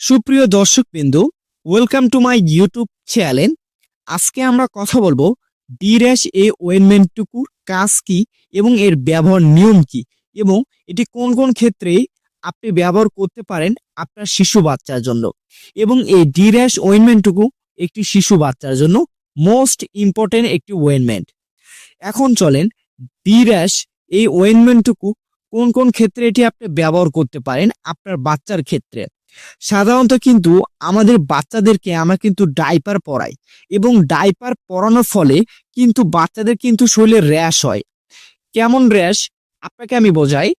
সুপ্রিয় দর্শক বিন্দু welcome to my YouTube channel আজকে আমরা কথা বলব ডি র্যাশ এ ওয়েনমেন্টটুকুর কাজ কি এবং এর ব্যবহার নিয়ম কি এবং এটি কোন কোন ক্ষেত্রে আপনি ব্যবহার করতে পারেন আপনার শিশু বাচ্চার জন্য এবং এই ডি র্যাশ ওয়েনমেন্টটুকু একটি শিশু বাচ্চার জন্য মোস্ট ইম্পর্টেন্ট একটি ওয়েনমেন্ট এখন চলেন ডি র্যাশ এই ওয়েনমেন্টটুকু কোন কোন ক্ষেত্রে এটি আপনি ব্যবহার করতে পারেন আপনার বাচ্চার ক্ষেত্রে। সাধারণত কিন্তু আমাদের বাচ্চাদেরকে আমরা কিন্তু ডাইপার পরাই এবং ডাইপার পরানোর ফলে কিন্তু বাচ্চাদের কিন্তু শরীরে র্যাশ হয়। কেমন র্যাশ আপনাকে আমি বোঝাই।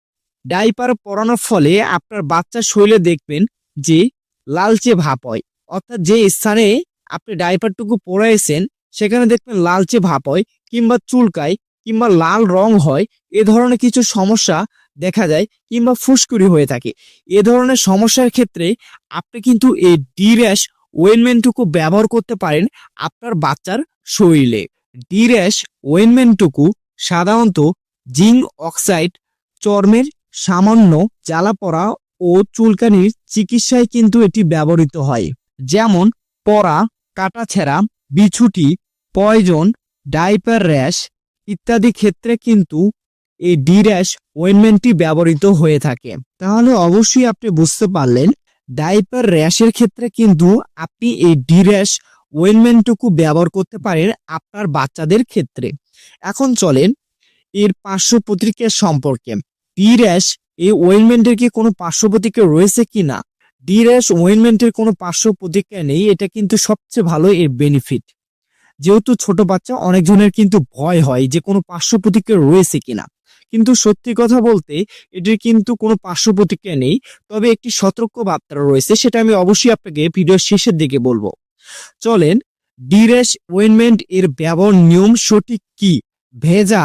ডাইপার পরানোর ফলে আপনার বাচ্চার শরীরে দেখবেন যে লালচে ভাব হয়। অর্থাৎ যে স্থানে আপনি ডাইপারটুকু পরাইছেন, সেখানে দেখবেন লালচে ভাব হয় কিংবা চুলকায় কিংবা লাল রং হয়, এ ধরনের কিছু সমস্যা দেখা যায় কিংবা ফুসকুড়ি হয়ে থাকে। এ ধরনের সমস্যার ক্ষেত্রে আপনি কিন্তু এই ডি র্যাশ ওয়েনমেন্টটুকু ব্যবহার করতে পারেন আপনার বাচ্চার শরীরে। ডি র্যাশ ওয়েনমেন্টটুকু সাধারণত জিঙ্ক অক্সাইড, চর্মের সামান্য জ্বালা পড়া ও চুলকানির চিকিৎসায় কিন্তু এটি ব্যবহৃত হয়। যেমন পরা কাটাছেঁড়া, বিছুটি, পয়জন, ডাইপার র্যাশ ইত্যাদি ক্ষেত্রে কিন্তু এই ডি র্যাশ ওয়েনমেন্টটি ব্যবহৃত হয়ে থাকে। তাহলে অবশ্যই আপনি বুঝতে পারলেন ডাইপার র্যাশের ক্ষেত্রে কিন্তু আপনি এই ডি র্যাশ ওয়েনমেন্টটুকু ব্যবহার করতে পারেন আপনার বাচ্চাদের ক্ষেত্রে। এখন চলেন এর পার্শ্ব প্রতিক্রিয়া সম্পর্কে। ডি র্যাশ এই ওয়েনমেন্টের কি কোনো পার্শ্ব প্রতিক্রিয়া রয়েছে কি না? ডি র্যাশ ওয়েনমেন্টের কোনো পার্শ্ব প্রতিক্রিয়া নেই, এটা কিন্তু সবচেয়ে ভালো এর বেনিফিট যেহেতু ছোট বাচ্চা, অনেকজনের কিন্তু ভয় হয় যে কোনো পার্শ্ব প্রতিক্রিয়া রয়েছে কিনা। কিন্তু সত্যি কথা বলতে এটির কিন্তু কোনো পার্শ্ব প্রতিক্রিয়া নেই। তবে একটি সতর্ক বার্তা রয়েছে, সেটা আমি অবশ্যই আপনাকে ভিডিওর শেষের দিকে বলব। চলেন, ডিরেশ ওয়েনমেন্ট এর ব্যবহার নিয়ম সঠিক কি? ভেজা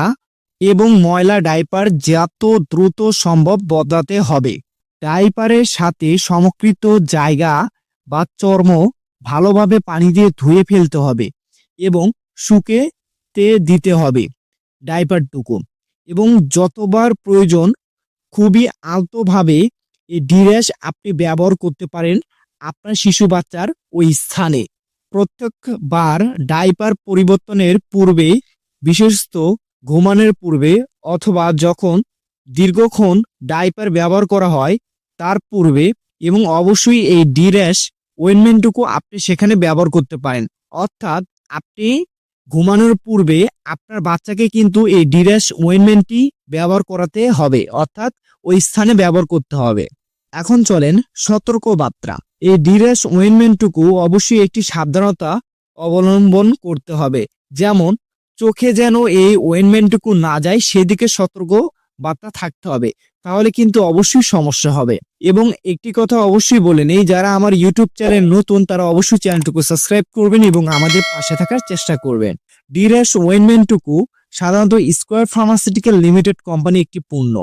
এবং ময়লা ডাইপার যত দ্রুত সম্ভব বদলাতে হবে। ডাইপারের সাথে সমকৃত জায়গা বা চর্ম ভালোভাবে পানি দিয়ে ধুয়ে ফেলতে হবে এবং শুকে তে দিতে হবে। ডাইপারটুকু এবং যতবার প্রয়োজন খুবই আলতোভাবে এই ডিরেস আপনি ব্যবহার করতে পারেন আপনার শিশু বাচ্চার ওই স্থানে। প্রত্যেকবার ডাইপার পরিবর্তনের পূর্বে, বিশেষত ঘুমানোর পূর্বে অথবা যখন দীর্ঘক্ষণ ডাইপার ব্যবহার করা হয়, তার পূর্বে এবং অবশ্যই এই ডিরেস ওয়েনমেন্টটুকু আপনি সেখানে ব্যবহার করতে পারেন। অর্থাৎ আপনি ঘুমানোর পূর্বে আপনার বাচ্চাকে কিন্তু এই ডিরেস ওয়েনমেন্টটি ব্যবহার করাতে হবে, অর্থাৎ ওই স্থানে ব্যবহার করতে হবে। এখন চলেন সতর্ক বার্তা। এই ডিরেস ওয়েনমেন্টটুকু অবশ্যই একটি সাবধানতা অবলম্বন করতে হবে, যেমন চোখে যেন এই ওয়েনমেন্টটুকু না যায়, সেদিকে সতর্ক বার্তা থাকতে হবে। তাহলে কিন্তু অবশ্যই সমস্যা হবে। এবং একটি কথা অবশ্যই বলে নেই, যারা আমার ইউটিউব চ্যানেল নতুন, তারা অবশ্যই চ্যানেলটুকু সাবস্ক্রাইব করবেন এবং আমাদের পাশে থাকার চেষ্টা করবেন। ডিরাস ওয়েনমেন্টটুকু সাধারণত স্কোয়ার ফার্মাসিউটিক্যাল লিমিটেড কোম্পানি একটি পণ্য।